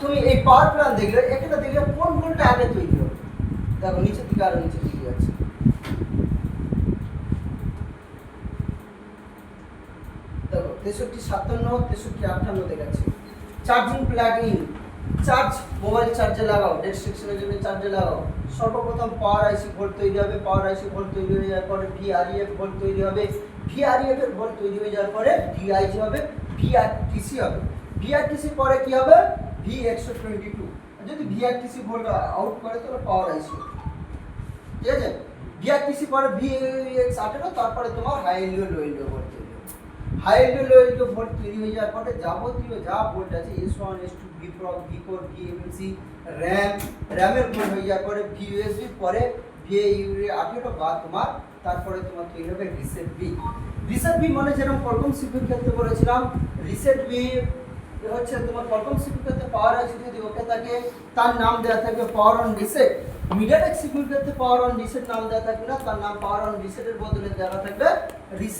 তুমি এই পাওয়ার প্ল্যান দেখলে, এখানে দেখলে কোন ভোল্টটা আগে তৈরি হবে? দেখো, নিচের দিকে আরও নিচের দিকে যাচ্ছে। দেখো, তেষট্টি, সাতান্ন, তেষট্টি, আটান্ন দেখাচ্ছে। Charging plug in charge mobile চার্জে লাগাও ডেট সেকশনের জন্য চার্জে লাগাও। সর্বপ্রথম পাওয়ার আইসি ভোল্ট তৈরি হবে পাওয়ার আইসি ভোল্ট তৈরি হয়ে যাওয়ার পরে ভিআরইএফ ভোল্ট তৈরি হবে। ভিআরইএফ এর ভোল্ট তৈরি হয়ে যাওয়ার পরে ডিআইজি হবে ভিআরটিসি হবে। ভিআরটিসি পরে কি হবে? ভি একশো টোয়েন্টি টু যদি ভিআরটিসি ভোল্ট আউট করে, তাহলে পাওয়ার আইসি ঠিক আছে? ভিআরটিসি পরে ভি এক্স আঠেরো, তারপরে তোমার high LDO low LDO volt তৈরি high LDO low LDO volt তৈরি হয়ে যাওয়ার পরে যাবতীয় যা ভোল্ট আছে S one S two V প্রক V four V MAC RAM র্যামের ভোল্ট হয়ে যাওয়ার পরে ভি ইউএসবি পরে ভি ইউরি আঠেরো বা তোমার, তারপরে তোমার তৈরি হবে রিসেট বি রিসেট বি মানে যেরকম প্রথম সিপির ক্ষেত্রে বলেছিলাম রিসেট বি হচ্ছে তোমার প্রথম সিকিউরিটিতে পাওয়ার আছে যদি ওকে থাকে তার নাম দেওয়া থাকবে পাওয়ার অন রিসেট মিডিয়াটেক সিকিউরিটিতে পাওয়ার অন রিসেট নাম দেওয়া থাকবে না, তার নাম পাওয়ার অন রিসেটের বদলে দেওয়া থাকবে রিসেট